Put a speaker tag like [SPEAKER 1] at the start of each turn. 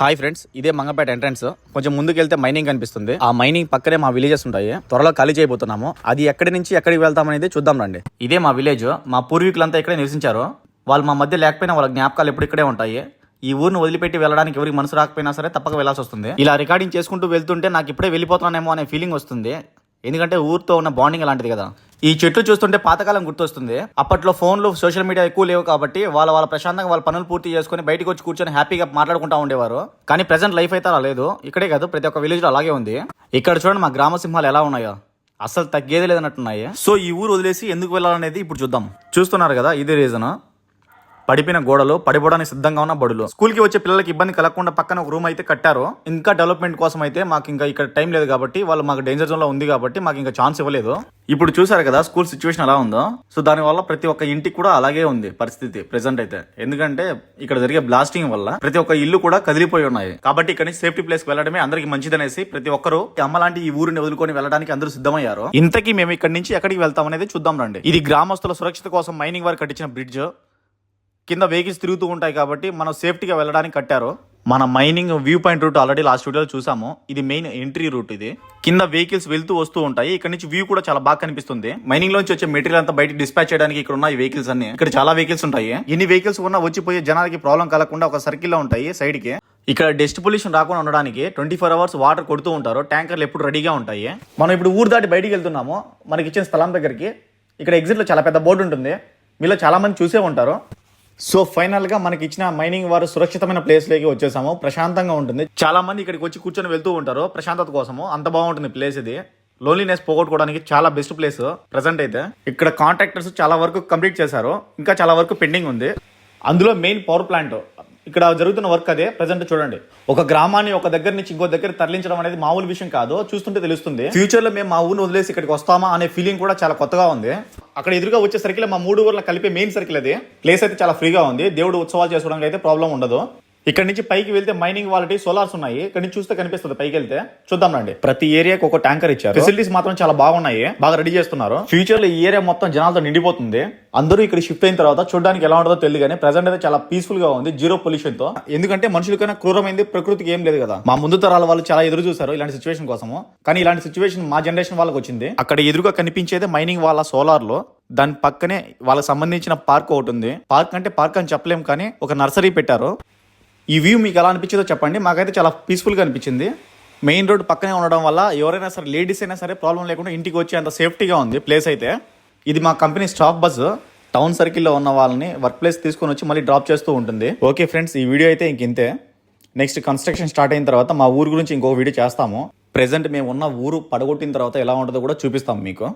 [SPEAKER 1] Hi friends ఇదే Mangapet entrance కొంచెం ముందుకు వెళ్తే మైనింగ్ కనిపిస్తుంది. ఆ మైనింగ్ పక్కనే మా విలేజెస్ ఉంటాయి. త్వరలో ఖాళీ చేయబోతున్నాము. అది ఎక్కడి నుంచి ఎక్కడికి వెళ్తామనేది చూద్దాం రండి. ఇదే మా విలేజ్ మా పూర్వీకులంతా ఇక్కడే నివసించారు. వాళ్ళు మా మధ్య లేకపోయినా వాళ్ళ జ్ఞాపకాలు ఎప్పుడు ఇక్కడే ఉంటాయి. ఈ ఊరిని వదిలిపెట్టి వెళ్ళడానికి ఎవరికి మనసు రాకపోయినా సరే తప్పక వెళ్ళాల్సి వస్తుంది. ఇలా రికార్డింగ్ చేసుకుంటూ వెళ్తుంటే నాకు ఇప్పుడే వెళ్ళిపోతున్నానేమో అనే ఫీలింగ్ వస్తుంది. ఎందుకంటే ఊరితో ఉన్న బాండింగ్ అలాంటిది కదా. ఈ చెట్టు చూస్తుంటే పాతకాలం గుర్తొస్తుంది. అప్పట్లో ఫోన్లు సోషల్ మీడియా ఎక్కువ లేవు కాబట్టి వాళ్ళ వాళ్ళ ప్రశాంతంగా వాళ్ళ పనులు పూర్తి చేసుకుని బయటకు వచ్చి కూర్చొని హ్యాపీగా మాట్లాడుకుంటా ఉండేవారు. కానీ ప్రెసెంట్ లైఫ్ అయితే అలా లేదు. ఇక్కడే కాదు ప్రతి ఒక్క విలేజ్లో అలాగే ఉంది. ఇక్కడ చూడండి మా గ్రామ సింహాలు ఎలా ఉన్నాయో. అసలు తగ్గేది లేదన్నట్టున్నాయి. సో ఈ ఊరు వదిలేసి ఎందుకు వెళ్ళాలనేది ఇప్పుడు చూద్దాం. చూస్తున్నారు కదా ఇదే రీజన్ పడిపోయిన గోడలు పడిపోవడానికి సిద్ధంగా ఉన్న బడులు. స్కూల్కి వచ్చే పిల్లలకి ఇబ్బంది కలగకుండా పక్కన ఒక రూమ్ అయితే కట్టారు. ఇంకా డెవలప్మెంట్ కోసం అయితే మాకు ఇంకా ఇక్కడ టైం లేదు కాబట్టి వాళ్ళు మాకు డేంజర్ జోన్లో ఉంది కాబట్టి మాకు ఇంకా ఛాన్స్ ఇవ్వలేదు. ఇప్పుడు చూసారు కదా స్కూల్ సిచ్యువేషన్ ఎలా ఉందో. సో దాని వల్ల ప్రతి ఒక్క ఇంటికి కూడా అలాగే ఉంది పరిస్థితి ప్రెసెంట్ అయితే. ఎందుకంటే ఇక్కడ జరిగే బ్లాస్టింగ్ వల్ల ప్రతి ఒక్క ఇల్లు కూడా కదిలిపోయి ఉన్నాయి. కాబట్టి ఇక్కడ నుంచి సేఫ్టీ ప్లేస్ వెళ్ళడమే అందరికి మంచిదనేసి ప్రతి ఒక్కరు అమ్మ లాంటి ఈ ఊరిని వదులుకొని వెళ్ళడానికి అందరూ సిద్ధమయ్యారు. ఇంతకీ మేము ఇక్కడ నుంచి ఎక్కడికి వెళ్తాం అనేది చూద్దాం రండి. ఇది గ్రామస్తుల సురక్షిత కోసం మైనింగ్ వారు కట్టించిన బ్రిడ్జ్ కింద వెహికల్స్ తిరుగుతూ ఉంటాయి కాబట్టి మనం సేఫ్టీగా వెళ్ళడానికి కట్టారు. మన mining view point route already last వీడియోలో చూసాము. ఇది మెయిన్ ఎంట్రీ రూట్ ఇది. కింద వెహికల్స్ వెళ్తూ వస్తూ ఉంటాయి. ఇక్కడ నుంచి వ్యూ కూడా చాలా బాగా కనిపిస్తుంది. మైనింగ్ లోంచి వచ్చే మెటీరియల్ అంతా బయట డిస్పాచ్ చేయడానికి ఇక్కడ ఉన్న వెహికల్స్ అన్ని. ఇక్కడ చాలా వెహికల్స్ ఉంటాయి. ఎన్ని వెహికల్స్ ఉన్నా వచ్చిపోయే జనాలకి ప్రాబ్లం కలగకుండా ఒక సర్కిల్లో ఉంటాయి సైడ్కి. ఇక్కడ డస్ట్ పొల్యూషన్ రాకుండా ఉండడానికి ట్వంటీ ఫోర్ అవర్స్ వాటర్ కొడుతూ ఉంటారు. ట్యాంకర్లు ఎప్పుడు రెడీగా ఉంటాయి. మనం ఇప్పుడు ఊరు దాటి బయటికి వెళ్తున్నాము. మనకి ఇచ్చిన స్థలం దగ్గరికి. ఇక్కడ ఎగ్జిట్లో చాలా పెద్ద బోర్డు ఉంటుంది. మీలో చాలా మంది చూసే ఉంటారు. సో ఫైనల్గా మనకి ఇచ్చిన మైనింగ్ వారు సురక్షితమైన ప్లేస్లోకి వచ్చేసాము. ప్రశాంతంగా ఉంటుంది. చాలా మంది ఇక్కడికి వచ్చి కూర్చొని వెళ్తూ ఉంటారు. ప్రశాంతత కోసము. అంత బాగుంటుంది ప్లేస్ ఇది. లోన్లీనెస్ పోగొట్టుకోవడానికి చాలా బెస్ట్ ప్లేస్ ప్రజెంట్ అయితే. ఇక్కడ కాంట్రాక్టర్స్ చాలా వరకు కంప్లీట్ చేశారు. ఇంకా చాలా వరకు పెండింగ్ ఉంది. అందులో మెయిన్ పవర్ ప్లాంట్ ఇక్కడ జరుగుతున్న వర్క్ అదే ప్రజెంట్ చూడండి. ఒక గ్రామాన్ని ఒక దగ్గర నుంచి ఇంకో దగ్గర తరలించడం అనేది మామూలు విషయం కాదు చూస్తుంటే తెలుస్తుంది. ఫ్యూచర్లో మేము మా ఊరిని వదిలేసి ఇక్కడికి వస్తామా అనే ఫీలింగ్ కూడా చాలా కొత్తగా ఉంది. అక్కడ ఎదురుగా వచ్చే సర్కిల్ మా మూడు ఊర్ల కలిపే మెయిన్ సర్కిల్ అది. ప్లేస్ అయితే చాలా ఫ్రీగా ఉంది. దేవుడు ఉత్సవాలు చేసుకోవడానికి అయితే ప్రాబ్లం ఉండదు. ఇక్కడ నుంచి పైకి వెళ్తే మైనింగ్ వాళ్ళకి సోలార్స్ ఉన్నాయి. ఇక్కడ నుంచి చూస్తే కనిపిస్తుంది పైకి వెళ్తే. చూద్దాం రండి. ప్రతి ఏరియాకి ఒక ట్యాంకర్ ఇచ్చారు. ఫెసిలిటీస్ మాత్రం చాలా బాగున్నాయి. బాగా రెడీ చేస్తున్నారు. ఫ్యూచర్లో ఈ ఏరియా మొత్తం జనాలతో నిండిపోతుంది. అందరూ ఇక్కడ షిఫ్ట్ అయిన తర్వాత చూడడానికి ఎలా ఉంటుందో తెలియదు కానీ ప్రజెంట్ అయితే చాలా పీస్ఫుల్గా ఉంది జీరో పొల్యూషన్తో. ఎందుకంటే మనుషులకైనా క్రూరమైంది ప్రకృతికి ఏం లేదు కదా. మా ముందు తరాల వాళ్ళు చాలా ఎదురు చూసారు ఇలాంటి సిచువేషన్ కోసము. కానీ ఇలాంటి సిచువేషన్ మా జనరేషన్ వాళ్ళకి వచ్చింది. అక్కడ ఎదురుగా కనిపించేది మైనింగ్ వాళ్ళ సోలార్లో. దాని పక్కనే వాళ్ళకి సంబంధించిన పార్క్ ఒకటి ఉంది. పార్క్ అంటే పార్క్ అని చెప్పలేం కానీ ఒక నర్సరీ పెట్టారు. ఈ వ్యూ మీకు ఎలా అనిపించిందో చెప్పండి. మాకైతే చాలా పీస్ఫుల్గా అనిపించింది. మెయిన్ రోడ్ పక్కనే ఉండడం వల్ల ఎవరైనా సరే లేడీస్ అయినా సరే ప్రాబ్లం లేకుండా ఇంటికి వచ్చి అంత సేఫ్టీగా ఉంది ప్లేస్ అయితే. ఇది మా కంపెనీ స్టాఫ్ బస్ టౌన్ సర్కిల్లో ఉన్న వాళ్ళని వర్క్ ప్లేస్ తీసుకొని వచ్చి మళ్ళీ డ్రాప్ చేస్తూ ఉంటుంది. ఓకే ఫ్రెండ్స్ ఈ వీడియో అయితే ఇంక ఇంతే. నెక్స్ట్ కన్స్ట్రక్షన్ స్టార్ట్ అయిన తర్వాత మా ఊరు గురించి ఇంకో వీడియో చేస్తాము. ప్రెసెంట్ మేము ఉన్న ఊరు పడగొట్టిన తర్వాత ఎలా ఉంటుందో కూడా చూపిస్తాం మీకు.